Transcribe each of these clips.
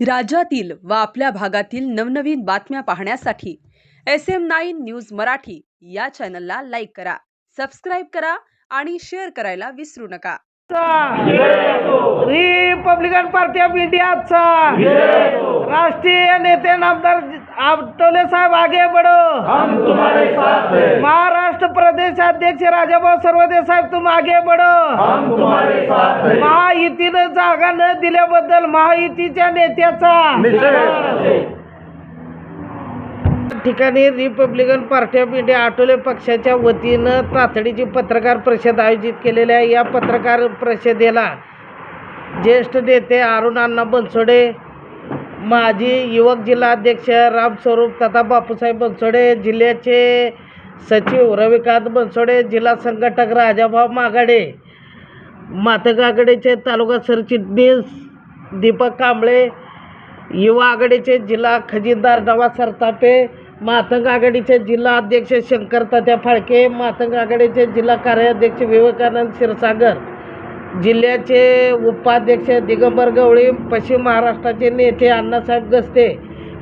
राज्यातील व आपल्या भागातील नवनवीन बातम्या पाहण्यासाठी S M nine news Marathi या चॅनलला लाईक करा सबस्क्राईब करा आणि शेअर करायला विसरू नका. रिपब्लिकन पार्टी ऑफ इंडियाचा राष्ट्रीय नेते नामदार आठवले साहेब आगे बढो. हम तुम्हारे साथ हैं. महाराष्ट्र प्रदेश अध्यक्ष राजाभाऊ सर्वदे साहेब तुम आगे बढो हम तुम्हारे साथ हैं महायुतीनं जागा न दिल्याबद्दल महायुतीच्या नेत्याचा. ठिकाणी Republican Party of India Athawale पक्षाच्या वतीनं तातडीची पत्रकार परिषद आयोजित केलेली आहे या पत्रकार परिषदेला ज्येष्ठ नेते अरुण अण्णा बनसोडे माजी युवक जिल्हा अध्यक्ष राम स्वरूप तथा बापूसाहेब बनसोडे जिल्ह्याचे सचिव रविकांत बनसोडे जिल्हा संघटक राजाभाऊ मागाडे मातक आघाडीचे तालुका सरचिटणीस दीपक कांबळे युवा आघाडीचे जिल्हा खजिनदार नवा सरतापे मातंग आघाडीचे जिल्हा अध्यक्ष शंकर तात्या फाळके मातंग आघाडीचे जिल्हा कार्याध्यक्ष विवेकानंद क्षीरसागर जिल्ह्याचे उपाध्यक्ष दिगंबर गवळी पश्चिम महाराष्ट्राचे नेते अण्णासाहेब गस्ते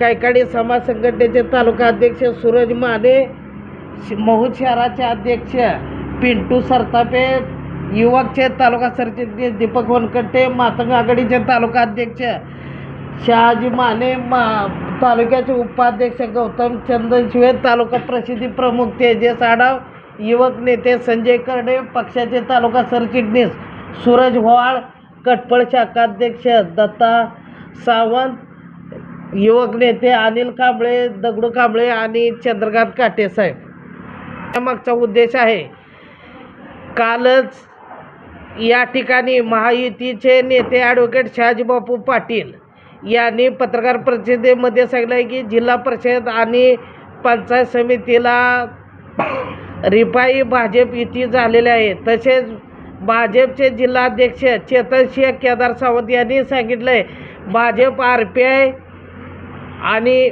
कायकाडी समाज संघटनेचे तालुका अध्यक्ष सूरज माने श- महूद शहराचे अध्यक्ष पिंटू सरतापे युवकचे तालुका सरचिटणीस दीपक वनकट्टे मातंग आघाडीचे तालुका अध्यक्ष शहाजी माने मा तालुक्याचे उपाध्यक्ष गौतम चंदनशिवे तालुका प्रसिद्धी प्रमुख तेजस आडाव युवक नेते संजय कर्डे पक्षाचे तालुका सरचिटणीस सूरज व्हाळ कटपळ शाखाध्यक्ष दत्ता सावंत युवक नेते अनिल कांबळे दगडू कांबळे आणि चंद्रकांत काटे साहेब. त्यामागचा उद्देश आहे कालच या ठिकाणी महायुतीचे नेते ॲडव्होकेट शहाजीबापू पाटील यांनी पत्रकार परिषदेमध्ये सांगितलं आहे की जिल्हा परिषद आणि पंचायत समितीला रिपाई भाजप युती झालेले आहे. तसेच भाजपचे जिल्हाध्यक्ष चेतन सिंह केदार सावंत यांनी सांगितलं आहे भाजप आर पी आय आणि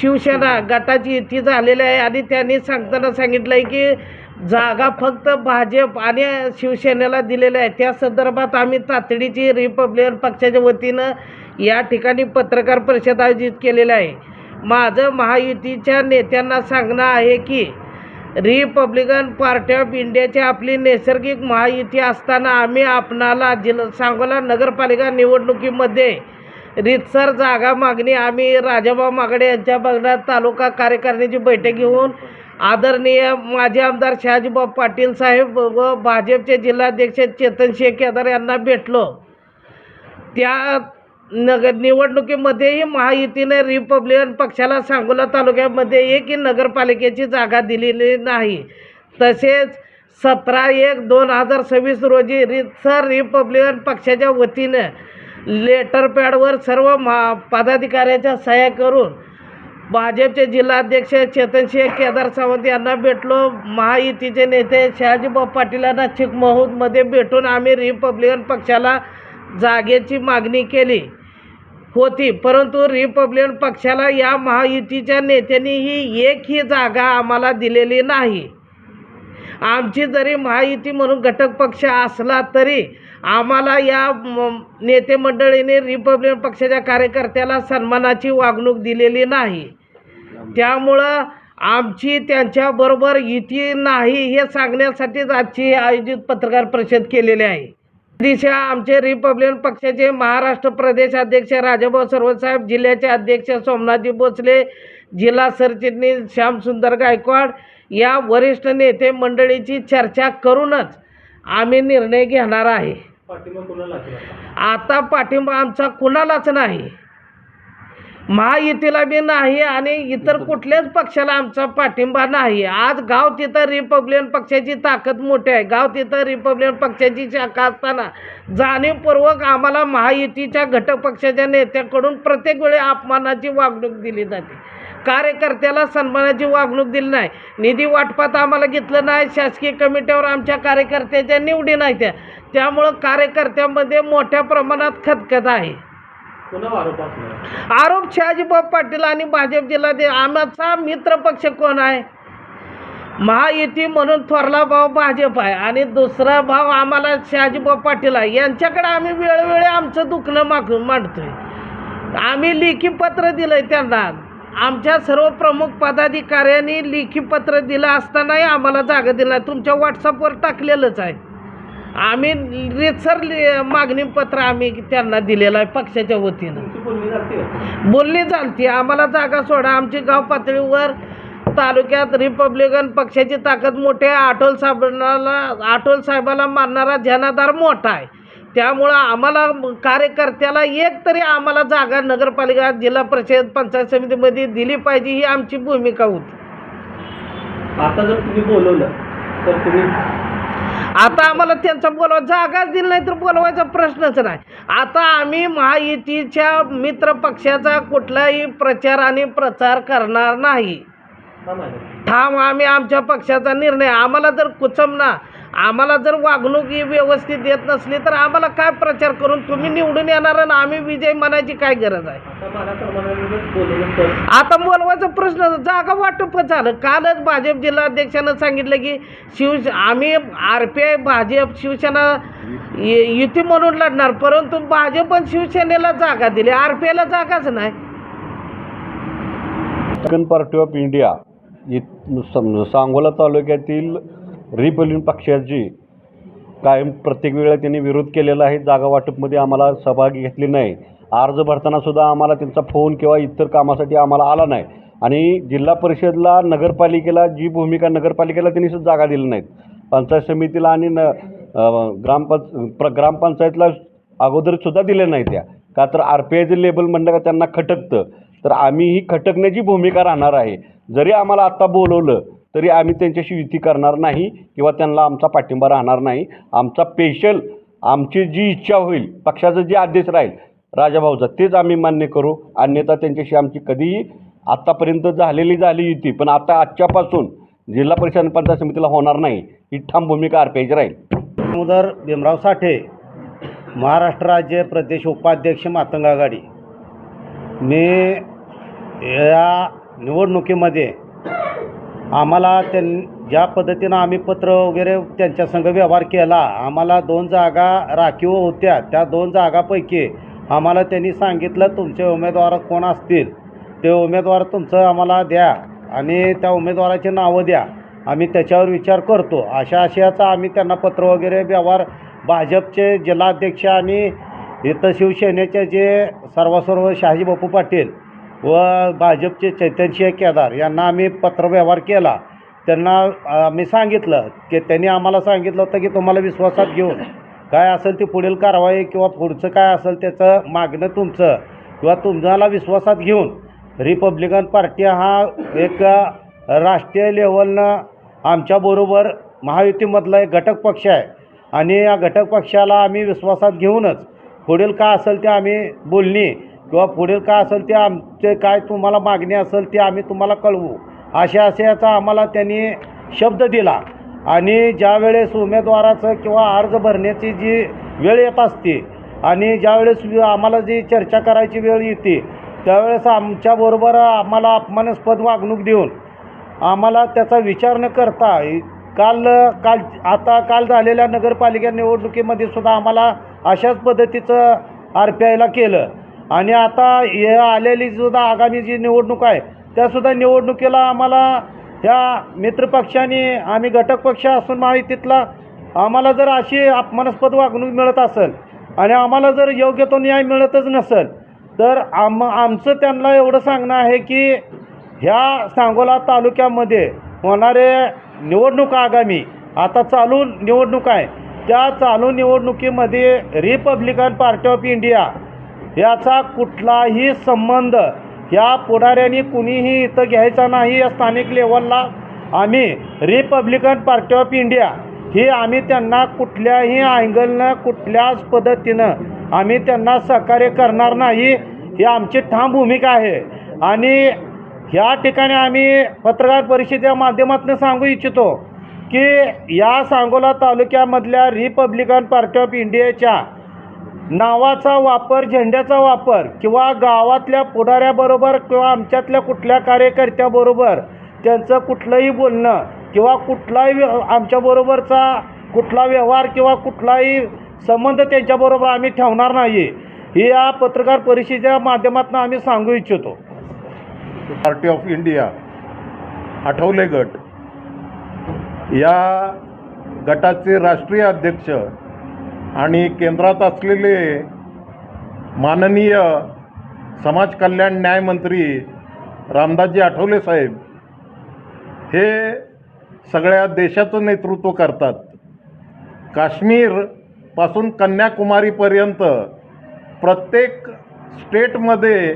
शिवसेना गटाची युती झालेली आहे. आणि त्यांनी सांगताना सांगितलं आहे की जागा फक्त भाजप आणि शिवसेनेला दिलेल्या आहे त्या संदर्भात आम्ही तातडीची रिपब्लिकन पक्षाच्या वतीनं या ठिकाणी पत्रकार परिषद आयोजित केलेलं आहे. माझं महायुतीच्या नेत्यांना सांगणं आहे की रिपब्लिकन पार्टी ऑफ इंडियाची आपली नैसर्गिक महायुती असताना आम्ही आपणाला जिल्हा सांगोला नगरपालिका निवडणुकीमध्ये रितसर जागा मागणी आम्ही राजाभाऊ मागडे यांच्या बघण्यात तालुका कार्यकारिणीची बैठक घेऊन आदरणीय माजी आमदार शहाजीबाब पाटील साहेब व भाजपचे जिल्हाध्यक्ष चेतन शेख केदार यांना भेटलो. त्या नगर निवडणुकीमध्येही महायुतीने रिपब्लिकन पक्षाला सांगोला तालुक्यामध्ये एकही नगरपालिकेची जागा दिलेली नाही. तसेच सतरा एक दोन हजार सव्वीस रोजी रितसर रिपब्लिकन पक्षाच्या वतीनं लेटरपॅडवर सर्व महा पदाधिकाऱ्याच्या सह्या करून भाजपचे जिल्हाध्यक्ष चेतन शेख केदार सावंत यांना भेटलो. महायुतीचे नेते शहाजीभाऊ पाटील यांना चिकमहूदमध्ये भेटून आम्ही रिपब्लिकन पक्षाला जागेची मागणी केली होती. परंतु रिपब्लिकन पक्षाला या महायुतीच्या नेत्यांनीही एकही जागा आम्हाला दिलेली नाही. आमची जरी महायुती म्हणून घटक पक्ष असला तरी आम्हाला या नेते मंडळीने रिपब्लिकन पक्षाच्या कार्यकर्त्याला सन्मानाची वागणूक दिलेली नाही. त्यामुळं आमची त्यांच्याबरोबर युती नाही हे सांगण्यासाठीच आजची आयोजित पत्रकार परिषद केलेली आहे. दिशा आमचे रिपब्लिकन पक्षाचे महाराष्ट्र प्रदेश अध्यक्ष राजाभाऊ सर्वसाहेब जिल्ह्याचे अध्यक्ष सोमनाथजी भोसले जिल्हा सरचिटणीस श्यामसुंदर गायकवाड या वरिष्ठ नेते मंडळीची चर्चा करूनच आम्ही निर्णय घेणार आहे. आता पाठिंबा आमचा कुणालाच नाही. महायुतीला बी नाही आणि इतर कुठल्याच पक्षाला आमचा पाठिंबा नाही. आज गाव तिथं रिपब्लिकन पक्षाची ताकद मोठी आहे. गाव तिथं रिपब्लिकन पक्षाची शाखा असताना जाणीवपूर्वक आम्हाला महायुतीच्या घटक पक्षाच्या नेत्याकडून प्रत्येक वेळी अपमानाची वागणूक दिली जाते. कार्यकर्त्याला सन्मानाची वागणूक दिली नाही. निधी वाटपात आम्हाला घेतलं नाही. शासकीय कमिटीवर आमच्या कार्यकर्त्याच्या निवडी नाही त्या. त्यामुळं कार्यकर्त्यामध्ये मोठ्या प्रमाणात खतखत आहे. आरोप शहाजीबाब पाटील आणि भाजप जिल्हाध्यक्ष आमचा मित्र पक्ष कोण आहे? महायुती म्हणून थोरला भाव भाजप आहे आणि दुसरा भाव आम्हाला शहाजीबाब पाटील आहे. यांच्याकडे आम्ही वेळोवेळी आमचं दुखणं माग मांडतोय. आम्ही लेखी पत्र दिलंय त्यांना. आमच्या सर्व प्रमुख पदाधिकाऱ्यांनी लेखी पत्र दिलं असतानाही आम्हाला जागा दिला तुमच्या व्हॉट्सअपवर टाकलेलंच आहे. आम्ही रितसर लि- मागणी पत्र आम्ही त्यांना दिलेलं आहे पक्षाच्या वतीनं. बोलणी चालती आम्हाला जागा सोडा. आमची गाव पातळीवर तालुक्यात रिपब्लिकन पक्षाची ताकद मोठी आहे. आठोल साहेबांना आठोल साहेबाला मानणारा जनाधार मोठा आहे. त्यामुळं आम्हाला कार्यकर्त्याला एक तरी आम्हाला जागा नगरपालिका जिल्हा परिषद पंचायत समितीमध्ये दिली पाहिजे ही आमची भूमिका होती. आता जर तुम्ही बोलवलं तर तुम्ही आता आम्हाला त्यांचा बोलवा जागाच दिली नाही तर बोलवायचा प्रश्नच नाही. आता आम्ही महायुतीच्या मित्र पक्षाचा कुठलाही प्रचार आणि प्रचार करणार नाही. ठाम आम्ही आमच्या पक्षाचा निर्णय आम्हाला जर कुचमना आम्हाला जर वागणूक ही व्यवस्थित देत नसली तर आम्हाला काय प्रचार करून तुम्ही निवडून येणार आणि आम्ही विजय म्हणायची काय गरज आहे? आता बोलवायचा प्रश्न जागा वाटप झालं. कालच भाजप जिल्हाध्यक्षानं सांगितलं की शिव आम्ही R P I Bhajap Shiv Sena U- युती म्हणून लढणार परंतु भाजप आणि शिवसेनेला जागा दिली. आर पी आयला जागाच नाही पार्टी ऑफ इंडिया सांगोला तालुक्यातील रिपब्लिकन पक्षाची कायम प्रत्येक वेळेला त्यांनी विरोध केलेला आहे. जागा वाटपमध्ये आम्हाला सहभागी घेतली नाही. अर्ज भरताना सुद्धा आम्हाला त्यांचा फोन किंवा इतर कामासाठी आम्हाला आला नाही. आणि जिल्हा परिषदला नगरपालिकेला जी भूमिका नगरपालिकेला त्यांनी सुद्धा जागा दिली नाहीत. पंचायत समितीला आणि न ग्रामपंच प्र ग्रामपंचायतला अगोदरसुद्धा दिल्या नाही त्या. का तर आर पी आयचं लेबल म्हणलं का त्यांना खटकतं. तर आम्ही ही खटकण्याची भूमिका राहणार आहे. जरी आम्हाला आत्ता बोलवलं तरी आम्ही त्यांच्याशी युती करणार नाही किंवा त्यांना आमचा पाठिंबा राहणार नाही. आमचा पेशल आमची जी इच्छा होईल पक्षाचा जे आदेश राहील राजाभाऊचा तेच आम्ही मान्य करू. अन्यथा त्यांच्याशी आमची कधीही आत्तापर्यंत झालेली झाली युती पण आता आजच्यापासून जिल्हा परिषद आणि पंचायत समितीला होणार नाही ही ठाम भूमिका आर राहील. दामोदर भीमराव साठे महाराष्ट्र राज्य प्रदेश उपाध्यक्ष मातंग आघाडी. मी या निवडणुकीमध्ये आम्हाला त्यां ज्या पद्धतीनं आम्ही पत्र वगैरे त्यांच्यासंग व्यवहार केला आम्हाला दोन जागा राखीव होत्या. त्या दोन जागापैकी आम्हाला त्यांनी सांगितलं तुमचे उमेदवार कोण असतील? ते उमेदवार तुमचं आम्हाला द्या आणि त्या उमेदवाराची नावं द्या. आम्ही त्याच्यावर विचार करतो. अशा आशयाचा आम्ही त्यांना पत्र वगैरे व्यवहार भाजपचे जिल्हाध्यक्ष आणि इथं शिवसेनेचे जे सर्वसर्व शहाजी बापू पाटील व भाजपचे चैतन्यसिंह केदार यांना आम्ही पत्रव्यवहार केला. त्यांना आम्ही सांगितलं की त्यांनी आम्हाला सांगितलं होतं की तुम्हाला विश्वासात घेऊन काय असेल ती पुढील कारवाई किंवा पुढचं काय असेल त्याचं मागणं तुमचं किंवा तुम्हाला विश्वासात घेऊन रिपब्लिकन पार्टी हा एक राष्ट्रीय लेवलनं आमच्याबरोबर महायुतीमधला एक घटक पक्ष आहे. आणि या घटक पक्षाला आम्ही विश्वासात घेऊनच पुढील काय असेल ते आम्ही बोलणी किंवा पुढील काय असेल ते आमचे काय तुम्हाला मागणी असेल ते आम्ही तुम्हाला कळवू. अशा अशाचा आम्हाला त्यांनी शब्द दिला. आणि ज्यावेळेस उमेदवाराचं किंवा अर्ज भरण्याची जी वेळ येत असते आणि ज्यावेळेस आम्हाला जी चर्चा करायची वेळ येते त्यावेळेस आमच्याबरोबर आम्हाला अपमानास्पद वागणूक देऊन आम्हाला त्याचा विचार न करता काल काल आता काल झालेल्या नगरपालिका निवडणुकीमध्ये सुद्धा आम्हाला अशाच पद्धतीचं आर पी आयला केलं. आणि आता हे आलेली सुद्धा आगामी जी निवडणूक आहे त्यासुद्धा निवडणुकीला आम्हाला ह्या मित्रपक्षाने आम्ही घटक पक्ष असून माहितीतला आम्हाला जर अशी अपमानास्पद वागणूक मिळत असेल आणि आम्हाला जर योग्य तो न्याय मिळतच नसेल तर आम आमचं त्यांना एवढं सांगणं आहे की ह्या सांगोला तालुक्यामध्ये होणारे निवडणूक आगामी आता चालू निवडणूक आहे. त्या चालू निवडणुकीमध्ये रिपब्लिकन पार्टी ऑफ इंडिया याचा कुठलाही संबंध या पुढाऱ्यांनी कुणीही इथं घ्यायचा नाही या स्थानिक लेवलला. आम्ही रिपब्लिकन पार्टी ऑफ इंडिया ही आम्ही त्यांना कुठल्याही अँगलनं कुठल्याच पद्धतीनं आम्ही त्यांना सहकार्य करणार नाही ही आमची ठाम भूमिका आहे. आणि ह्या ठिकाणी आम्ही पत्रकार परिषदेच्या माध्यमातून सांगू इच्छितो की या सांगोला तालुक्यामधल्या रिपब्लिकन पार्टी ऑफ इंडियाच्या नावाचा वापर झेंड्याचा वापर किंवा गावातल्या पुढाऱ्याबरोबर किंवा आमच्यातल्या कुठल्या कार्यकर्त्याबरोबर त्यांचं कुठलंही बोलणं किंवा कुठलाही आमच्याबरोबरचा कुठला व्यवहार किंवा कुठलाही संबंध त्यांच्याबरोबर आम्ही ठेवणार नाही हे या पत्रकार परिषदेच्या माध्यमातून आम्ही सांगू इच्छितो. पार्टी ऑफ इंडिया आठवले गट या गटाचे राष्ट्रीय अध्यक्ष आणि केंद्रात असलेले माननीय समाज कल्याण न्यायमंत्री रामदासजी आठवले साहेब हे सगळ्या देशाचं नेतृत्व करतात. काश्मीरपासून कन्याकुमारीपर्यंत प्रत्येक स्टेटमध्ये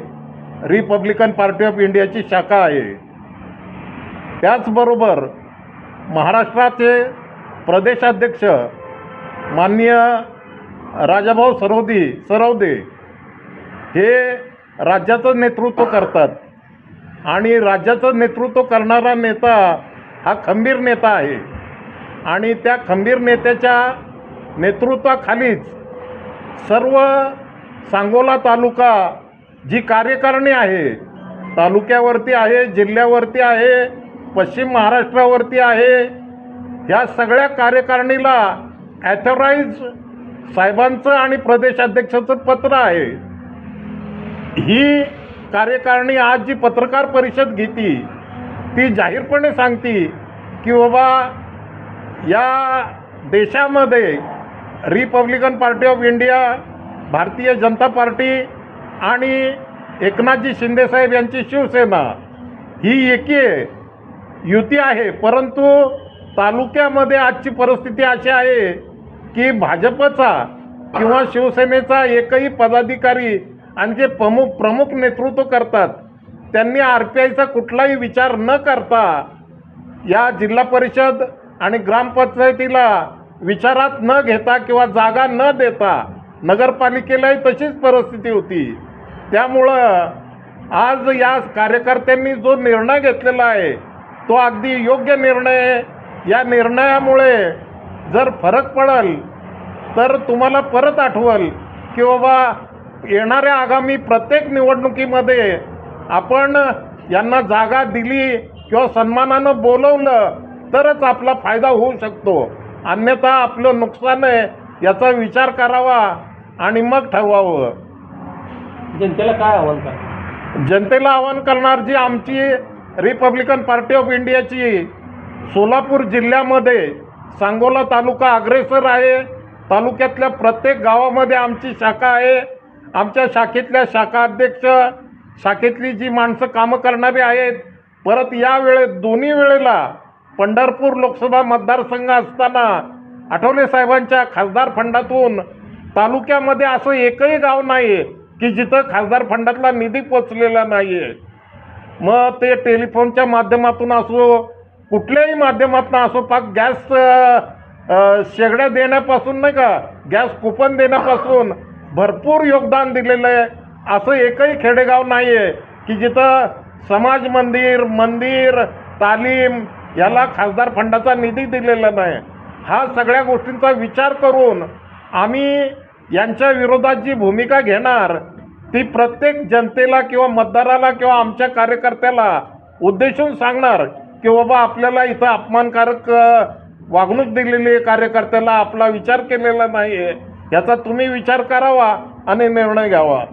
रिपब्लिकन पार्टी ऑफ इंडियाची शाखा आहे. त्याचबरोबर महाराष्ट्राचे प्रदेशाध्यक्ष माननीय राजाभाऊ सरोदी सरवदे हे राज्याचं नेतृत्व करतात आणि राज्याचं नेतृत्व करणारा नेता हा खंबीर नेता आहे. आणि त्या खंबीर नेत्याच्या नेतृत्वाखालीच सर्व सांगोला तालुका जी कार्यकारिणी आहे तालुक्यावरती आहे जिल्ह्यावरती आहे पश्चिम महाराष्ट्रावरती आहे ह्या सगळ्या कार्यकारिणीला ॲथराईज साहेबांचं आणि प्रदेशाध्यक्षाचं पत्र आहे. ही कार्यकारिणी आज जी पत्रकार परिषद घेती ती जाहीरपणे सांगती की बाबा या देशामध्ये Republican Party of India Bharatiya Janata party आणि एकनाथजी शिंदेसाहेब यांची शिवसेना ही एकी आहे युती आहे. परंतु तालुक्यामध्ये आजची परिस्थिती अशी आहे की भाजपचा किंवा शिवसेनेचा एकही पदाधिकारी आणि जे प्रमुख प्रमुख नेतृत्व करतात त्यांनी आर पी आयचा कुठलाही विचार न करता या जिल्हा परिषद आणि ग्रामपंचायतीला विचारात न घेता किंवा जागा न देता नगरपालिकेलाही तशीच परिस्थिती होती. त्यामुळं आज या कार्यकर्त्यांनी जो निर्णय घेतलेला आहे तो अगदी योग्य निर्णय आहे. या निर्णयामुळे जर फरक पडेल तर तुम्हाला परत आठवल की बाबा येणाऱ्या आगामी प्रत्येक निवडणुकीमध्ये आपण यांना जागा दिली किंवा सन्मानानं बोलवलं तरच आपला फायदा होऊ शकतो. अन्यथा आपलं नुकसान आहे याचा विचार करावा आणि मग ठरवावं. जनतेला काय आव्हान करा जनतेला आवाहन करणार जी आमची रिपब्लिकन पार्टी ऑफ इंडियाची सोलापूर जिल्ह्यामध्ये सांगोला तालुका अग्रेसर आहे. तालुक्यातल्या प्रत्येक गावामध्ये आमची शाखा आहे. आमच्या शाखेतल्या शाखा अध्यक्ष शाखेतली जी माणसं कामं करणारी आहेत परत या वेळेत दोन्ही वेळेला पंढरपूर लोकसभा मतदारसंघ असताना आठवले साहेबांच्या खासदार फंडातून तालुक्यामध्ये असं एकही गाव नाही की जिथं खासदार फंडातला निधी पोचलेला नाही आहे मग ते टेलिफोनच्या माध्यमातून असो कुठल्याही माध्यमातून असो पाक गॅस शेगड्या देण्यापासून नाही का गॅस कुपन देण्यापासून भरपूर योगदान दिलेलं आहे. असं एकही खेडेगाव नाही आहे की जिथं समाज मंदिर मंदिर तालीम याला खासदार फंडाचा निधी दिलेला नाही. हा सगळ्या गोष्टींचा विचार करून आम्ही यांच्या विरोधात जी भूमिका घेणार ती प्रत्येक जनतेला किंवा मतदाराला किंवा आमच्या कार्यकर्त्याला उद्देशून सांगणार की बाबा आपल्याला इथं अपमानकारक वागणूक दिलेली आहे कार्यकर्त्याला आपला विचार केलेला नाही आहे याचा तुम्ही विचार करावा आणि निर्णय घ्यावा.